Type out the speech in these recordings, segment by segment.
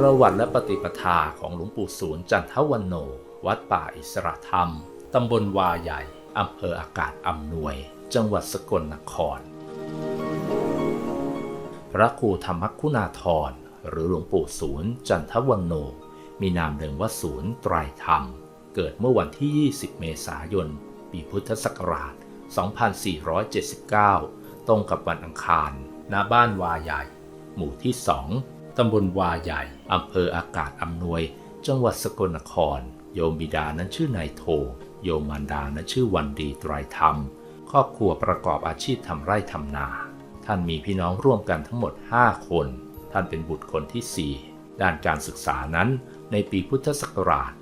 ประวัติและปฏิปทาของหลวงปู่ศูนย์จันทวันโน วัดป่าอิสระธรรม ตำบลวาใหญ่ อำเภออากาศอำนวย จังหวัดสกลนคร พระครูธรรมคุณาธร หรือหลวงปู่ศูนย์จันทวันโน มีนามเดิมว่าศูนย์ไตรธรรม เกิดเมื่อวันที่ 20 เมษายน ปีพุทธศักราช 2479 ตรงกับวันอังคาร ณ บ้านวาใหญ่ หมู่ที่2ตำบลวาใหญ่ อำเภออากาศอำนวย จังหวัดสกลนคร โยมบิดานั้นชื่อนายโท โยมมารดานั้นชื่อวันดีไตรธรรม ครอบครัวประกอบอาชีพทำไร่ทำนา ท่านมีพี่น้องร่วมกันทั้งหมด 5 คน ท่านเป็นบุตรคนที่ 4 ด้านการศึกษานั้น ในปีพุทธศักราช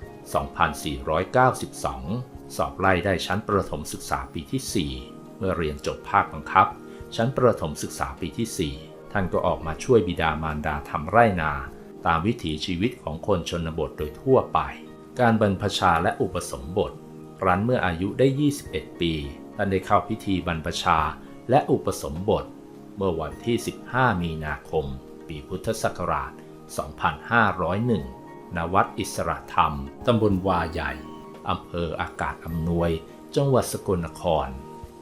2492 สอบไล่ได้ชั้นประถมศึกษาปีที่ 4 เมื่อเรียนจบภาคบังคับ ชั้นประถมศึกษาปีที่ 4 ท่านก็ออกมาช่วยบิดามารดาทำไร่นา ตามวิถีชีวิตของคนชนบทโดยทั่วไป การบรรพชาและอุปสมบทรันเมื่ออายุได้ 21 ปีท่านได้เข้าพิธีบรรพชาและอุปสมบท เมื่อวันที่ 15 มีนาคม ปีพุทธศักราช 2501 ณ วัดอิสระธรรม ตำบลวาใหญ่ อำเภออากาศอำนวย จังหวัดสกลนคร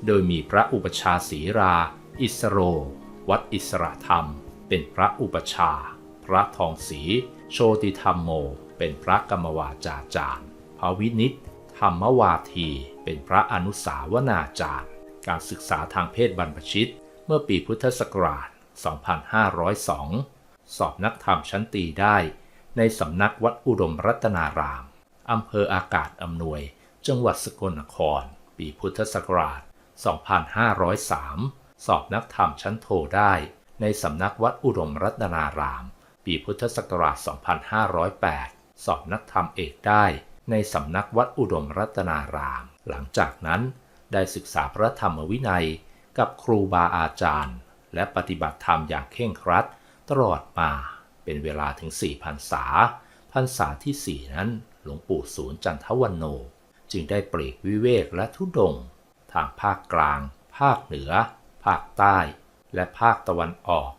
โดยมีพระอุปชาศีรา อิสโร วัดอิสระธรรม เป็นพระอุปชา พระทองศรีโชติธรรมโม เป็นพระกรรมวาจาจารย์ พระวินิตธรรมวาที เป็นพระอนุสาวนาจารย์ การศึกษาทางเพศบรรพชิต เมื่อปีพุทธศักราช 2502 สอบนักธรรมชั้นตีได้ ในสำนักวัดอุดมรัตนาราม อำเภออากาศอำนวย จังหวัดสกลนคร ปีพุทธศักราช 2503 สอบนักธรรมชั้นโทได้ ในสำนักวัดอุดมรัตนาราม ปีพุทธศักราช 2508 สอบนักธรรมเอกได้ในสำนักวัดอุดมรัตนาราม หลังจากนั้นได้ศึกษาพระธรรมวินัยกับครูบาอาจารย์ และปฏิบัติธรรมอย่างเคร่งครัด ตลอดมาเป็นเวลาถึง4พรรษาพรรษาที่ 4 นั้นหลวงปู่ศูนย์จันทวันโน จึงได้ปลีกวิเวกและทุดง ทางภาคกลาง ภาคเหนือ ภาคใต้ และภาคตะวันออก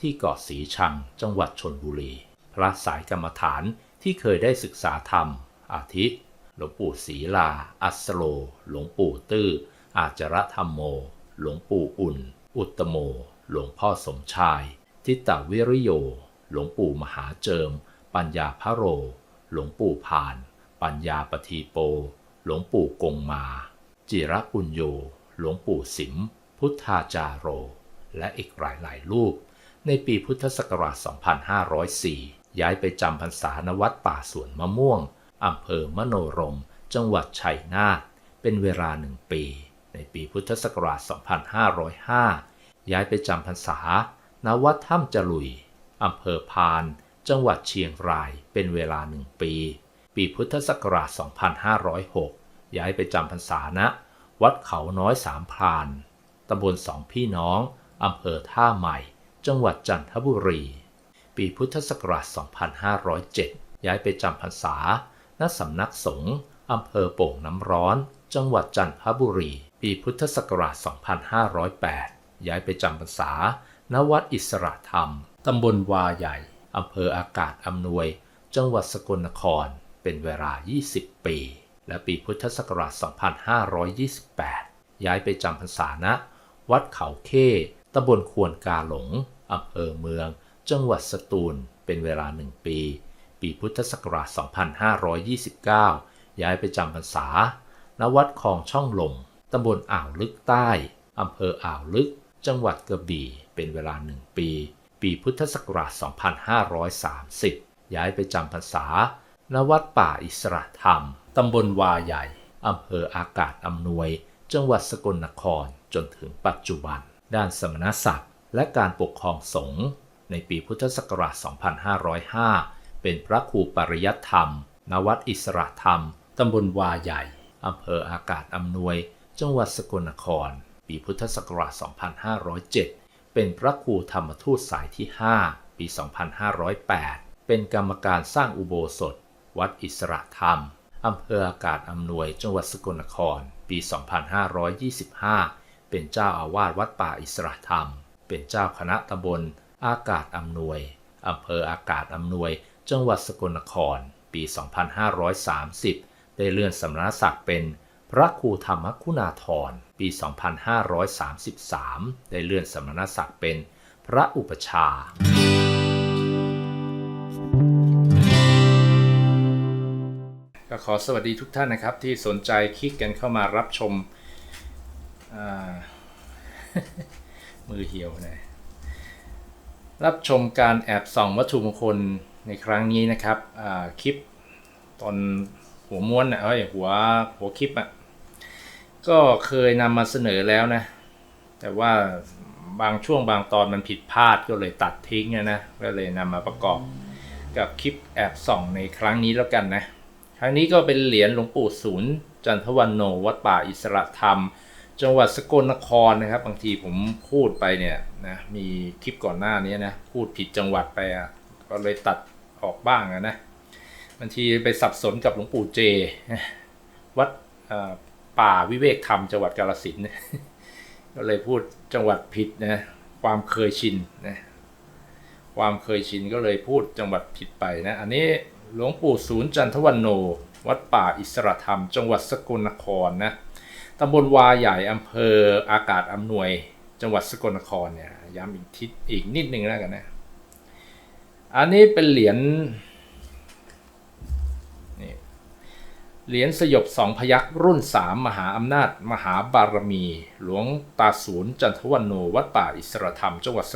ที่เกาะสีชัง จังหวัดชนบุรี พระสายกรรมฐานที่เคยได้ศึกษาธรรม อาทิ หลวงปู่ศรีลา อัสโล หลวงปู่ตื้อ อาจารธรรมโม หลวงปู่อุ่น อุตตโม หลวงพ่อสมชาย ทิตตวิริโย หลวงปู่มหาเจิม ปัญญาพระโร หลวงปู่พาน ปัญญาปทีโป หลวงปู่กงมา จิระปุญโย หลวงปู่สิม พุทธาจาโร และอีกหลายหลายรูป ในปีพุทธศักราช 2504 ย้ายไปจำพรรษาณวัดป่าสวนมะม่วงอำเภอมโนรม จังหวัดชัยนาทเป็นเวลาหนึ่งปี ในปีพุทธศักราช 2505 ย้ายไปจำพรรษาณวัดถ้ำจลุยอำเภอพาน จังหวัดเชียงรายเป็นเวลาหนึ่งปี ปีพุทธศักราช 2506 ย้ายไปจำพรรษาณวัดเขาน้อยสามพรานตำบลสองพี่น้องอำเภอท่าใหม่ จังหวัดจันทบุรี ปีพุทธศักราช 2507 ย้ายไปจำพรรษา ณ สำนักสงฆ์อำเภอโป่งน้ำร้อน จังหวัดจันทบุรี ปีพุทธศักราช 2508 ย้ายไปจำพรรษา ณ วัดอิสระธรรม ตำบลวาใหญ่ อำเภออากาศอำนวย จังหวัดสกลนคร เป็นเวลา 20 ปี และปีพุทธศักราช 2528 ย้ายไปจำพรรษาณ วัดเขาเข้ ตำบลควนกาหลงอำเภอเมือง จังหวัดสตูล เป็นเวลาหนึ่งปี ปีพุทธศักราช 2529 ย้ายไปจำพรรษา ณ วัดคลองช่องลม ตำบลอ่าวลึกใต้ อำเภออ่าวลึก จังหวัดกระบี่ เป็นเวลาหนึ่งปี ปีพุทธศักราช 2530 ย้ายไปจำพรรษา ณ วัดป่าอิสระธรรม ตำบลวาใหญ่ อำเภออากาศอำนวย จังหวัดสกลนคร จนถึงปัจจุบัน ด้านสมณศักดิ์และการปกครองสงฆ์ในปีพุทธศักราช 2505 เป็นพระครูปริยัติธรรมณวัดอิสระธรรม ตำบลวาใหญ่ อำเภออากาศอำนวย จังหวัดสกลนคร ปีพุทธศักราช 2507 เป็นพระครูธรรมทูตสายที่ 5 ปี 2508 เป็นกรรมการสร้างอุโบสถ วัดอิสระธรรม อำเภออากาศอำนวย จังหวัดสกลนคร ปี 2525 เป็นเจ้าอาวาสวัดป่าอิสระธรรม เป็นเจ้าคณะตำบล อากาศอำนวยอำเภออากาศอำนวย จังหวัดสกลนคร ปี 2530 ได้เลื่อนสมณศักดิ์เป็นพระครูธรรมคุณาธร ปี 2533 ได้เลื่อนสมณศักดิ์เป็นพระอุปชา ก็ขอสวัสดีทุกท่านนะครับที่สนใจคลิกกันเข้ามารับชม มือเหี่ยวนะรับชมการแอบส่องวัตถุมงคลในครั้งนี้นะครับคลิปตอนหัวม้วนนะเอ้ยหัวหัวคลิปอะ่ะก็เคยนำมาเสนอแล้วนะ แต่ว่าบางช่วงบางตอนมันผิดพลาดก็เลยตัดทิ้งนะก็เลยนำมาประกอบกับคลิปแอบส่องในครั้งนี้แล้วกันนะ ครั้งนี้ก็เป็นเหรียญหลวงปู่ศูนย์จันทวันโนวัดป่าอิสระธรรม จังหวัดสกลนครนะครับ บางทีผมพูดไปเนี่ยนะมีคลิปก่อนหน้านี้นะพูดผิดจังหวัดไปอะก็เลยตัดออกบ้างอะนะบางทีไปสับสนกับหลวงปู่เจ วัดป่าวิเวกธรรมจังหวัดกาลสินก็เลยพูดจังหวัดผิดนะความเคยชินนะความเคยชินก็เลยพูดจังหวัดผิดไปนะอันนี้หลวงปู่ศูนย์จันทวันโน วัดป่าอิสระธรรม จังหวัดสกลนครนะ ตำบลวาใหญ่อำเภออากาศอำนวย จังหวัดสกลนครเนี่ยย้ำอีกทิศอีกนิดนึงแล้วกันนะ อันนี้เป็นเหรียญนี่เหรียญสยบสองพยักรุ่นสามมหาอำนาจ มหาบารมี หลวงตาศูนย์จันทวันโน วัดป่าอิสระธรรม จังหวัด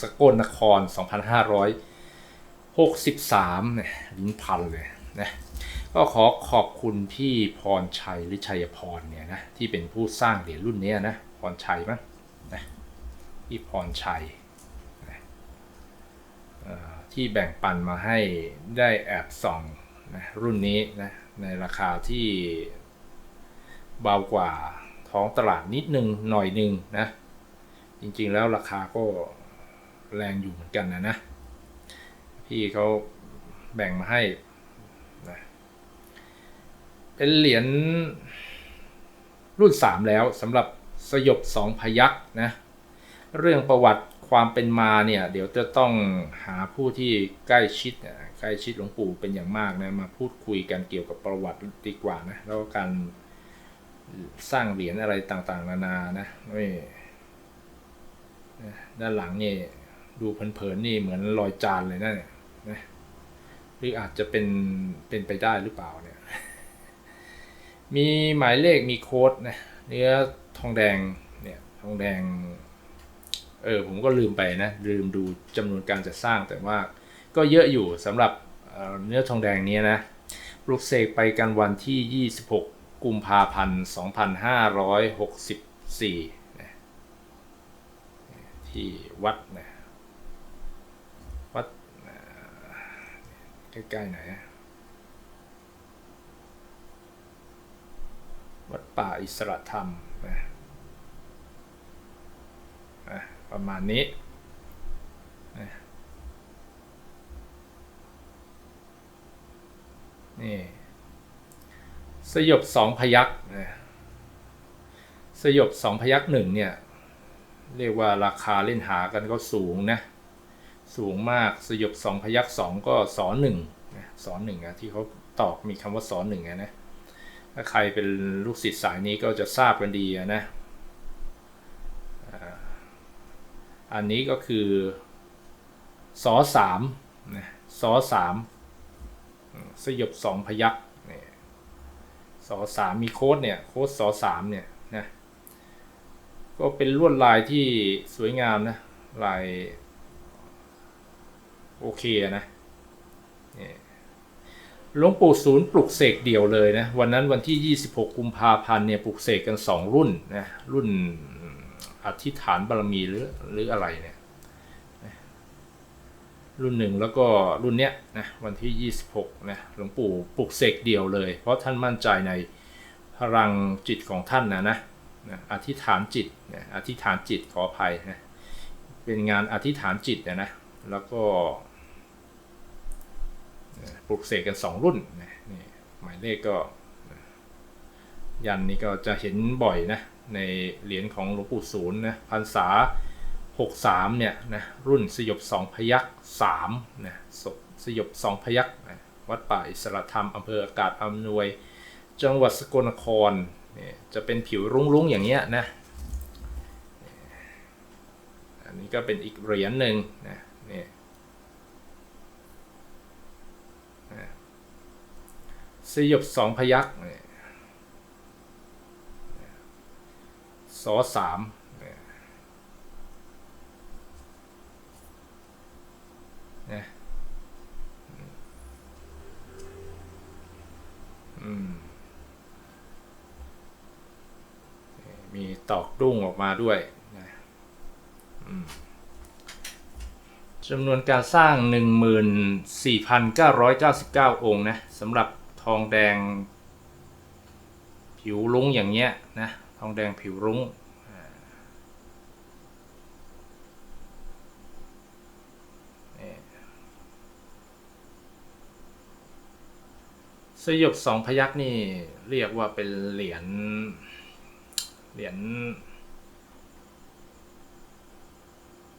สกลนคร 2563เนี่ยลิ้นพันเลยนะ ก็ขอขอบคุณพี่พรชัยหรือชัยพรเนี่ยนะที่เป็นผู้สร้างเหรียญรุ่นนี้นะพรชัยมั้งนะพี่พรชัยนะที่แบ่งปันมาให้ได้แอบส่องนะรุ่นนี้นะในราคาที่เบากว่าท้องตลาดนิดนึงหน่อยนึงนะจริงๆแล้วราคาก็แรงอยู่เหมือนกันนะนะพี่เขาแบ่งมาให้ เป็นเหรียญรุ่น3แล้วสำหรับสยบสองพยักษ์นะเรื่องประวัติความเป็นมาเนี่ย เดี๋ยวจะต้องหาผู้ที่ใกล้ชิดใกล้ชิดหลวงปู่เป็นอย่างมากนะมาพูดคุยกันเกี่ยวกับประวัติดีกว่านะแล้วการสร้างเหรียญอะไรต่างๆ นานานะไม่ด้านหลังนี่ดูเผินๆนี่เหมือนรอยจานเลยนะเนี่ยนะหรืออาจจะเป็นเป็นไปได้หรือเปล่าเนี่ย มีหมายเลขมีโค้ดนะเนื้อทองแดงเนี่ยทองแดงเออผมก็ลืมไปนะลืมดูจำนวนการจัดสร้างแต่ว่าก็เยอะอยู่สำหรับเนื้อทองแดงนี้นะปลุกเสกไปกันวันที่ 26 กุมภาพันธ์ 2564นะที่วัดนะวัดใกล้ๆไหนอะ วัดป่าอิสระธรรมนะประมาณนี้นะนี่สยบสองพยักนะสยบสองพยักหนึ่งเนี่ย เรียกว่าราคาเล่นหากันก็สูงนะ สูงมากสยบสองพยักสองก็สอนหนึ่งสอนหนึ่งอะที่เขาตอกมีคำว่าสอนหนึ่งอะนะ ถ้าใครเป็นลูกศิษย์สายนี้ก็จะทราบกันดีอะนะอันนี้ก็คือสอสามนะสอสามสยบสองพยักเนี่ยสอสามมีโค้ดเนี่ยโค้ดสอสามเนี่ยนะก็เป็นลวดลายที่สวยงามนะลายโอเคอะนะนี่ย หลวงปู่ศูนย์ปลุกเสกเดี่ยวเลยนะวันนั้นวันที่ 26 กุมภาพันธ์เนี่ยปลุกเสกกัน 2 รุ่นนะรุ่นอธิษฐานบารมีหรือหรืออะไรเนี่ยรุ่นหนึ่งแล้วก็รุ่นเนี้ยนะวันที่ 26นะหลวงปู่ปลุกเสกเดียวเลย เพราะท่านมั่นใจในพลังจิตของท่านนะนะอธิษฐานจิตนะอธิษฐานจิตขออภัยนะเป็นงานอธิษฐานจิตนะนะแล้วก็ ปลุกเสกกัน 2 รุ่นนะนี่หมายเลขก็ ยันนี่ก็จะเห็นบ่อยนะ ในเหรียญของหลวงปู่ศูนย์นะพรรษา 63 เนี่ยนะรุ่นสยบสองพยักสามนะสสยบสองพยักนะวัดป่าอิสระธรรมอำเภออากาศอำนวย จังหวัดสกลนครเนี่ยจะเป็นผิวรุ้งๆอย่างเงี้ยนะอันนี้ก็เป็นอีกเหรียญหนึ่งนะเนี่ยนะ สยบสองพยักเนี่ยสอสามเนี่ยนะมีตอกดุ้งออกมาด้วยนะจำนวนการสร้าง 14,999 องค์นะสำหรับ องแดง ผิวรุ้งอย่างเงี้ยนะทองแดงผิวรุ้งสยบสองพยักนี่เรียกว่าเป็นเหรียญเหรียญ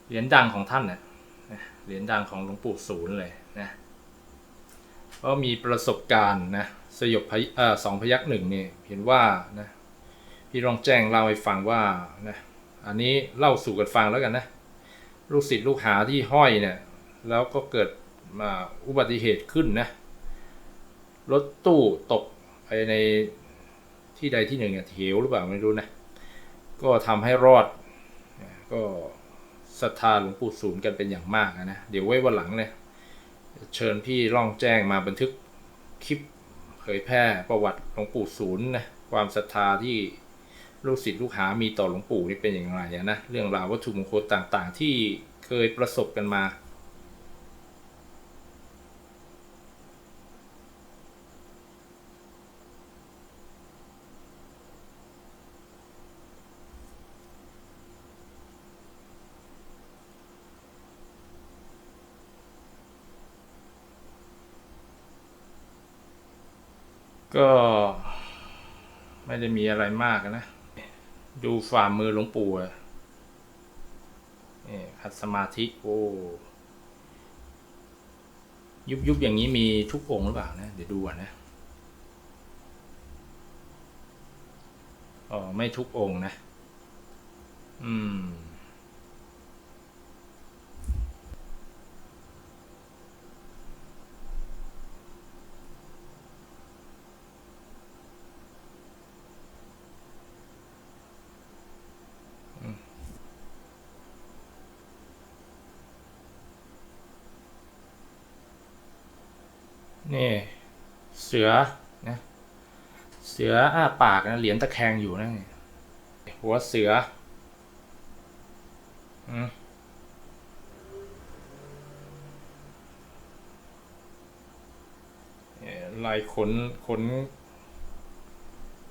เหรียญดังของท่านนะนะเหรียญดังของหลวงปู่ศูนย์เลยนะ ก็มีประสบการณ์นะสยบพยสองพยักหนึ่งนี่เห็นว่านะพี่รองแจ้งเล่าให้ฟังว่านะอันนี้เล่าสู่กันฟังแล้วกันนะลูกศิษย์ลูกหาที่ห้อยเนี่ยแล้วก็เกิดมาอุบัติเหตุขึ้นนะรถตู้ตกไปในที่ใดที่หนึ่งเนี่ยเหวหรือเปล่าไม่รู้นะก็ทำให้รอดก็ศรัทธาหลวงปู่ศูนย์กันเป็นอย่างมากนะ เดี๋ยวไว้วันหลังเนี่ย เชิญพี่ร่องแจ้งมาบันทึกคลิปเผยแพร่ประวัติหลวงปู่ศูนย์นะความศรัทธาที่ลูกศิษย์ลูกหามีต่อหลวงปู่นี่เป็นอย่างไรนะเรื่องราววัตถุมงคลต่างๆ ที่เคยประสบกันมา ก็ไม่ได้มีอะไรมากนะ ดูฝ่ามือหลวงปู่นี่ขัดสมาธิ โอ้ยุบยุบอย่างนี้มีทุกองค์หรือเปล่านะ เดี๋ยวดูนนะอ๋อไม่ทุกองค์นะ อืม นี่เสือนะเสืออ้าปากนะเหรียญตะแคงอยู่นะนี่หัวเสืออืมลายขนขน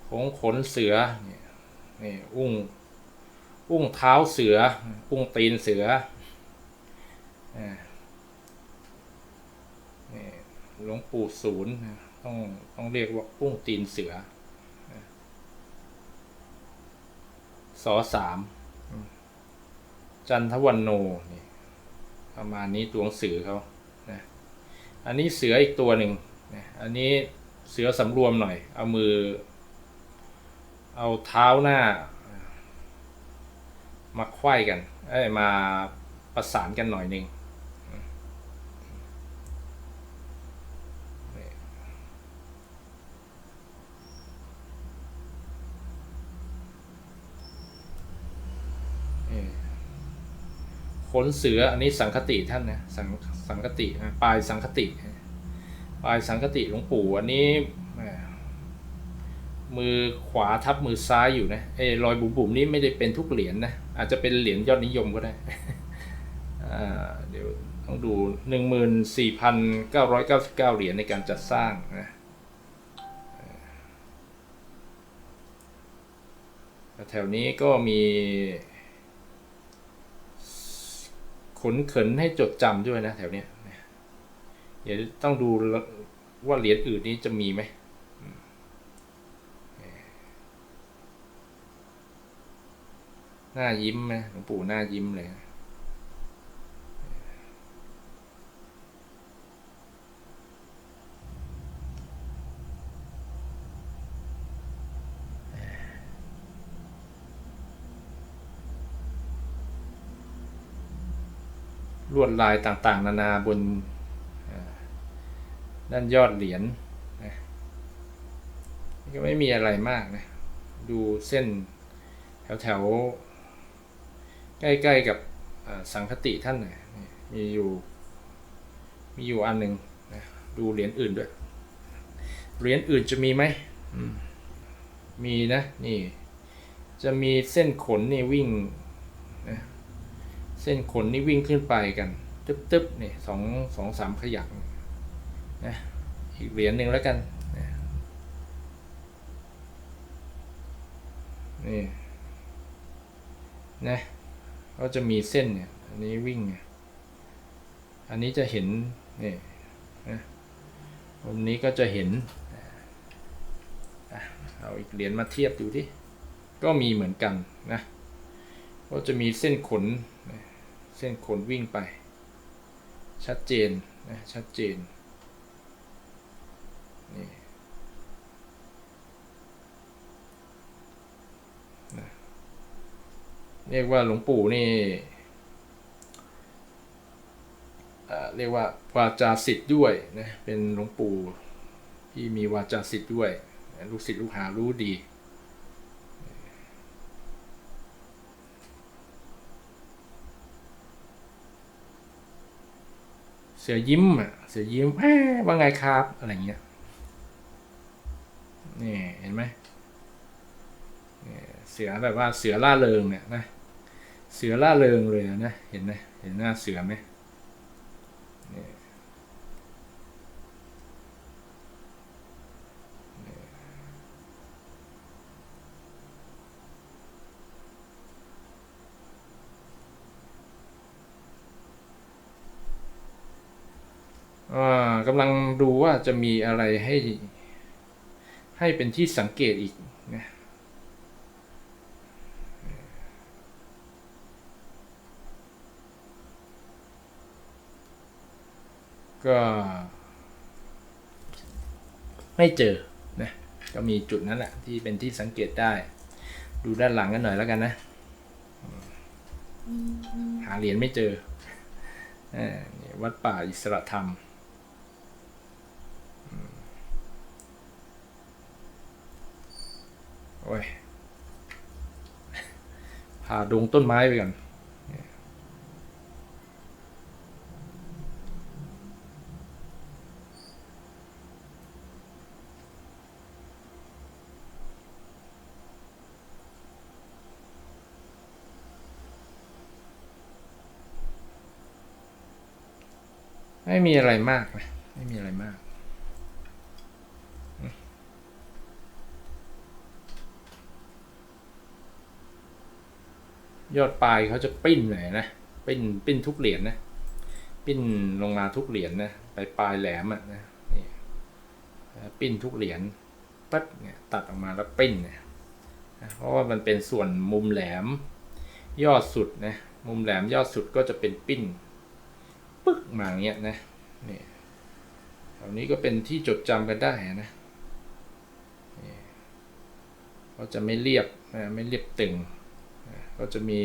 ขงขนเสือนี่นี่อุ้ง อุ้งเท้าเสือ อุ้งตีนเสืออ่า หลวงปู่ศูนย์นะต้องต้องเรียกว่าอุ้งตีนเสือสอสามจันทวันโนนี่ประมาณนี้ตัวหนังสือเขานะอันนี้เสืออีกตัวหนึ่งนะอันนี้เสือสำรวมหน่อย เอามือ เอาเท้าหน้า มาไขว้กัน เอ้ยมาประสานกันหน่อยหนึ่ง นเสืออันนี้สังคติท่านนะสังสังคตินะปลายสังคติปลายสังคติหลวงปู่อันนี้มือขวาทับมือซ้ายอยู่นะเอ้รอยบุ๋มๆนี้ไม่ได้เป็นทุกเหรียญนะอาจจะเป็นเหรียญยอดนิยมก็ได้เดี๋ยวต้องดูหนึ่งหมื่นสี่พันเก้าร้อยเก้าสิบเก้าเหรียญในการจัดสร้างนะแถวนี้ก็มี ขนเขินให้จดจำด้วยนะแถวเนี้ยเดี๋ยวต้องดูว่าเหรียญอื่นนี้จะมีไหมอืมหน้ายิ้มไหมหลวงปู่หน้ายิ้มเลยนะ ลวดลายต่างๆ นานาบนด้านยอดเหรียญนะก็ไม่มีอะไรมากนะ ดูเส้นแถวๆ ใกล้ๆกับสังคติท่านนะนี่มีอยู่มีอยู่อันหนึ่งนะดูเหรียญอื่นด้วย เหรียญอื่นจะมีไหมมีนะ นี่ จะมีเส้นขนนี่วิ่ง ส้นขนนี่วิ่งขึ้นไปกันตึ๊บๆนี่สองสองสามขยักนะอีกเหรียญหนึ่งแล้วกันนี่นะก็จะมีเส้นเนี่ยอันนี้วิ่งเนี่ยอันนี้จะเห็นนี่นะมุมนี้ก็จะเห็นเอาอีกเหรียญมาเทียบดูที่ก็มีเหมือนกันนะก็จะมีเส้นขนนะ เส้นขนวิ่งไป ชัดเจนนะชัดเจนนี่เรียกว่าหลวงปู่นี่เรียกว่าวาจาสิทธิ์ด้วยนะเป็นหลวงปู่ที่มีวาจาสิทธิ์ด้วย ลูกศิษย์ลูกหารู้ดี สือยิ้มอะเสือยิ้มแหมว่าไงครับ อะไรเงี้ยนี่เห็นไหมเสือแบบว่าเสือล่าเริงเนี่ยนะเสือล่าเริงเลยนะเห็นไหมเห็นหน้าเสือไหม กำลังดูว่าจะมีอะไรให้ ให้เป็นที่สังเกตอีกนะก็ไม่เจอนะก็มีจุดนั้นแหละที่เป็นที่สังเกตได้ ดูด้านหลังกันหน่อยแล้วกันนะ หาเหรียญไม่เจอวัดป่าอิสระธรรมอืม โอ้ยพาดงต้นไม้ไปก่อนไม่มีอะไรมากนะไม่มีอะไรมาก ยอดปลายเขาจะปิ้นหน่อยนะปิ้นปิ้นทุกเหรียญนะปิ้นลงมาทุกเหรียญนะไปปลายแหลมอะนะนี่ปิ้นทุกเหรียญปั๊บเนี่ยตัดออกมาแล้วปิ้นเนี่ยเพราะว่ามันเป็นส่วนมุมแหลม ยอดสุดนะมุมแหลมยอดสุดก็จะเป็นปิ้นปึ๊กมาอย่างเงี้ยนะนี่แถวนี้ก็เป็นที่จดจำกันได้นะนี่ก็จะไม่เรียบนะไม่เรียบตึง ก็จะมี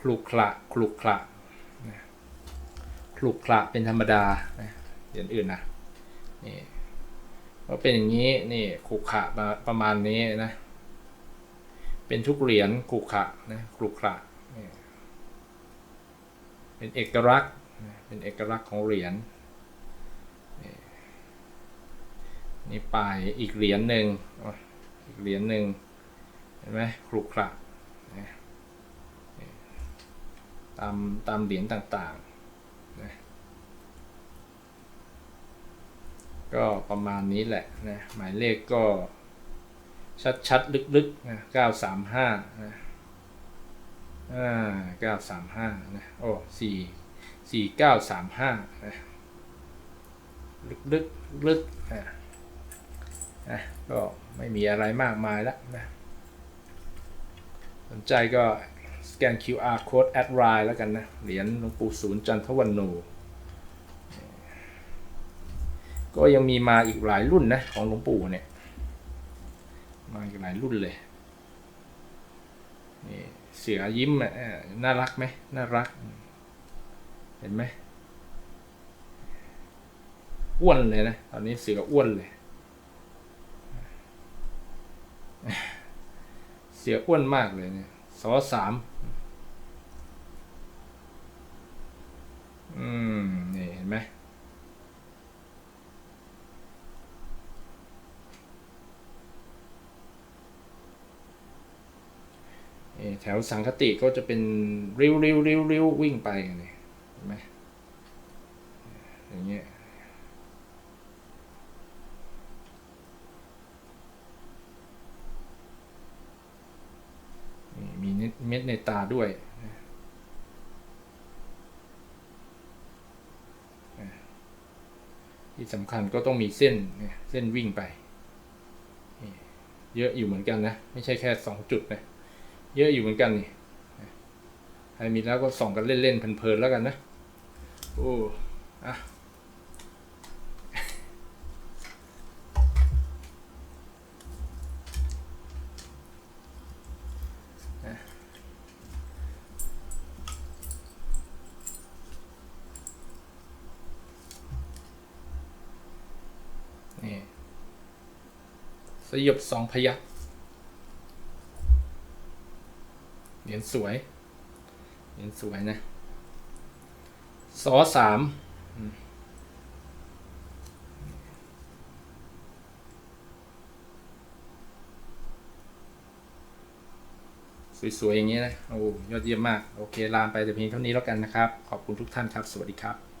คลุกคละคลุกคละคลุกคละเป็นธรรมดานะอย่างอื่นนะนี่ก็เป็นอย่างนี้นี่คลุกขะประมาณนี้นะ เป็นทุกเหรียญคลุกขะนะคลุกขะเป็นเอกลักษณ์เป็นเอกลักษณ์ของเหรียญนี่ปลายอีกเหรียญหนึ่งอีกเหรียญหนึ่งเห็นไหมครุขระนี่ตามตามเหรียญต่างๆนะก็ประมาณนี้แหละนะหมายเลขก็ชัดๆ ลึกๆนะ935นะอ่า935นะโอ้สี่สี่เก้าสามห้าลึกลึกลึกอะนะก็ไม่มีอะไรมากมายแล้วนะสนใจก็ สแกน QR code แอดไลน์แล้วกันนะ เหรียญหลวงปู่ศูนย์จันทวันโน ก็ยังมีมาอีกหลายรุ่นนะ ของหลวงปู่เนี่ย มาอีกหลายรุ่นเลย นี่เสือยิ้มน่ารักไหมน่ารัก เห็นไหมอ้วนเลยนะตอนนี้เสืออ้วนเลย เสืออ้วนมากเลยเนี่ย สอสามอืม นี่เห็นไหมแถวสังคติก็จะเป็นริ้วริ้วริ้วริ้ววิ่งไปนี่เห็นไหมอย่างเงี้ยนี่ มีเม็ดในตาด้วย ที่สำคัญก็ต้องมีเส้นเส้นวิ่งไป เยอะอยู่เหมือนกันนะ ไม่ใช่แค่สองจุดนะ เยอะอยู่เหมือนกันนี่ใครมีแล้วก็ส่องกันเล่นๆเพลินๆแล้วกันนะ โอ้อะ สยบสองพยัคฆ์เหรียญสวย เหรียญสวยนะสอสามสวยๆอย่างนี้นะ โอ้ยอดเยี่ยมมาก โอเค ลามไปแต่เพียงเท่านี้แล้วกันนะครับ ขอบคุณทุกท่านครับ สวัสดีครับ